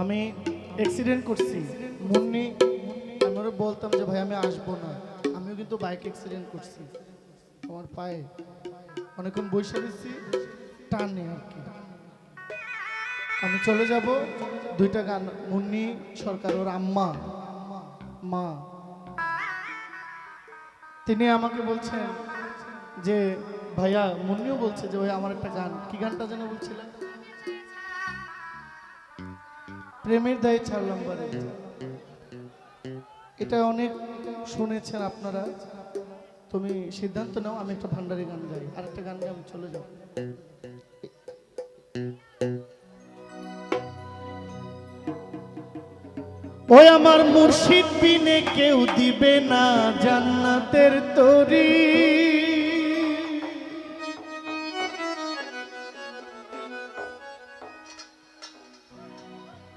আমি অ্যাক্সিডেন্ট করছি। মুন্নি, আমি ওরা বলতাম যে, ভাই, আমি আসব না। আমিও কিন্তু বাইক অ্যাক্সিডেন্ট করছি। আমার পায়ে অনেকক্ষণ বসে দিচ্ছি টানে আর কি। আমি চলে যাব দুইটা গান, মুন্নি, সরকার ওর আম্মা, মা। তিনি আমাকে বলছেন যে, ভাইয়া, মুন্নিও বলছে যে ভাই আমার একটা গান। কি গানটা যেন বলছিলেন? প্রেমের দায়ে ছাড়লাম বারে এটা অনেক শুনেছেন আপনারা। তুমি সিদ্ধান্ত নাও, আমি একটা ভান্ডারি গান গাই। আর একটা গান গাই, আমি চলে যাও। ওই আমার মুর্শিদ বিনে কেউ দিবে না জান্নাতের তরি।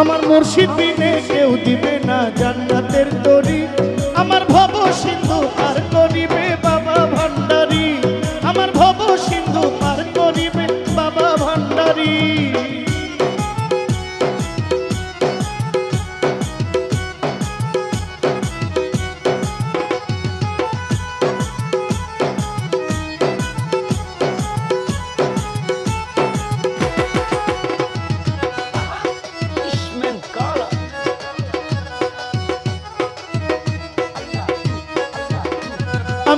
আমার মুর্শিদ বিনে কেউ দিবে না জান্নাতের তরি। আমার ভব সিন্ধু পার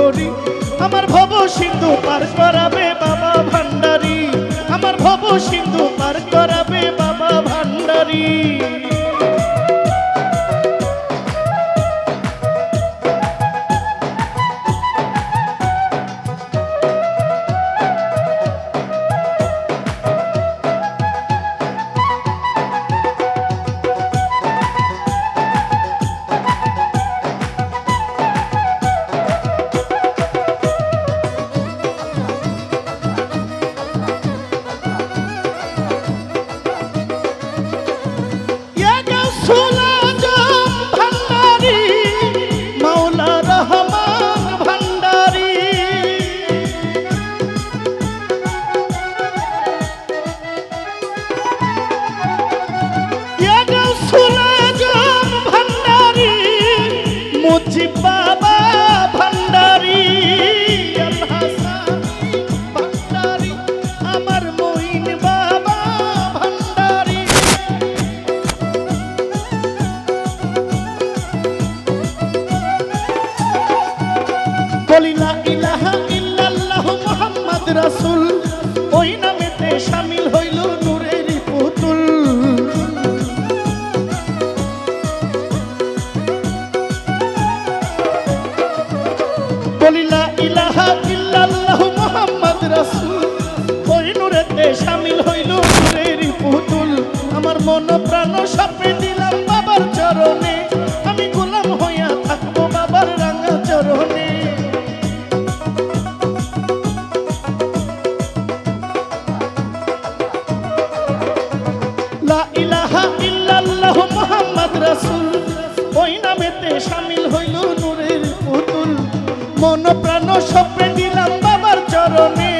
ধরি আমার ভব সিন্ধু পার করাবে বাবা ভান্ডারি। আমার ভব সিন্ধু পার করাবে বাবা ভান্ডারি। বলি লা ইলাহা ইল্লাল্লাহ মুহাম্মদ রাসূল। ওই নামেতে শামিল হইল নূরের পুতুল। ইলাহা ইল্লাল্লাহ ওই নূরেতে হইল নূরের পুতুল। আমার মন প্রাণ সপে দিলাম মন প্রাণ সপে দিলাম বাবার চরণে।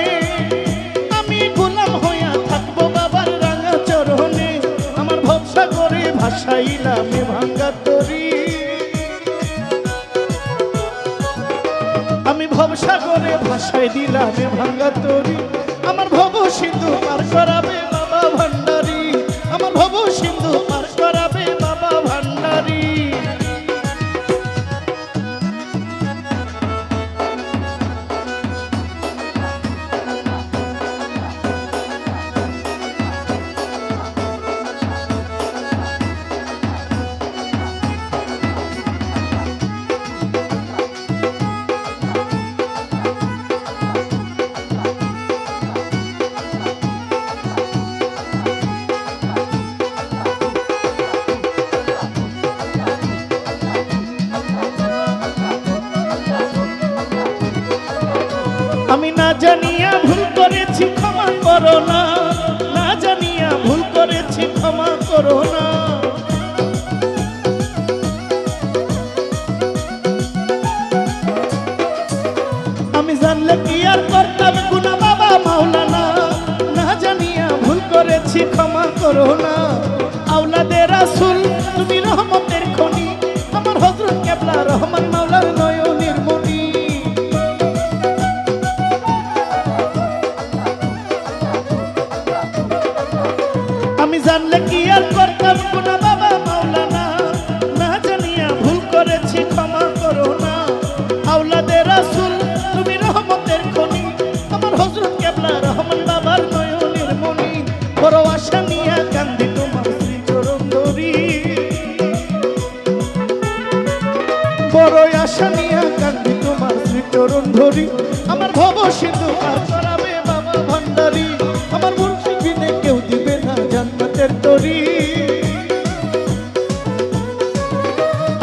আমি গোলাম হইয়া থাকব বাবার রাঙা চরণে। আমার ভরসা করে ভাসাইলাম ভাঙ্গা তরি। আমি ভবসা করে ভাসাই দিলাম ভাঙ্গা তরি। আমার ভব সিন্ধু পার করাবে আমি না জানিয়া ভুল করেছি, ক্ষমা করো না। না জানিয়া ভুল করেছি, ক্ষমা করো না। আমি জানলে কি আর করতাম, গুনা বাবা মাওলানা। না জানিয়া ভুল করেছি, ক্ষমা করো না। আওলাদের রাসূল, তুমি রহমতের বড় আশা নিয়া কান্দি তোমার শ্রী চরণ ধরি আমার ভব সিন্ধু পার করাবে বাবা ভান্ডারি। আমার মুর্শিদ বিনে কেউ দিবে না জান্নাতের তরি।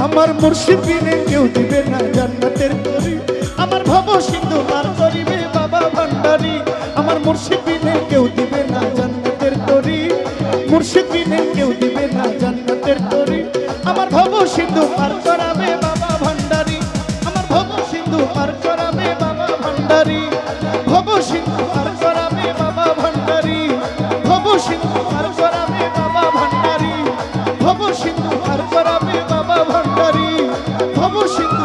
আমার মুর্শিদ বিনে কেউ দিবে না জান্নাতের তরি। আমার ভব সিন্ধু পার করিবে বাবা ভান্ডারি। আমার মুর্শিদ বিনে কেউ দিবে না জান্নাতের তরি। মুর্শিদ বিনে কেউ দিবে না জান্নাতের তরি। আমার ভব সিন্ধু পার করাবে সিন্ধু পার করাবে বাবা ভান্ডারি। ভব সিন্ধু পার করাবে বাবা ভান্ডারি। ভব সিন্ধু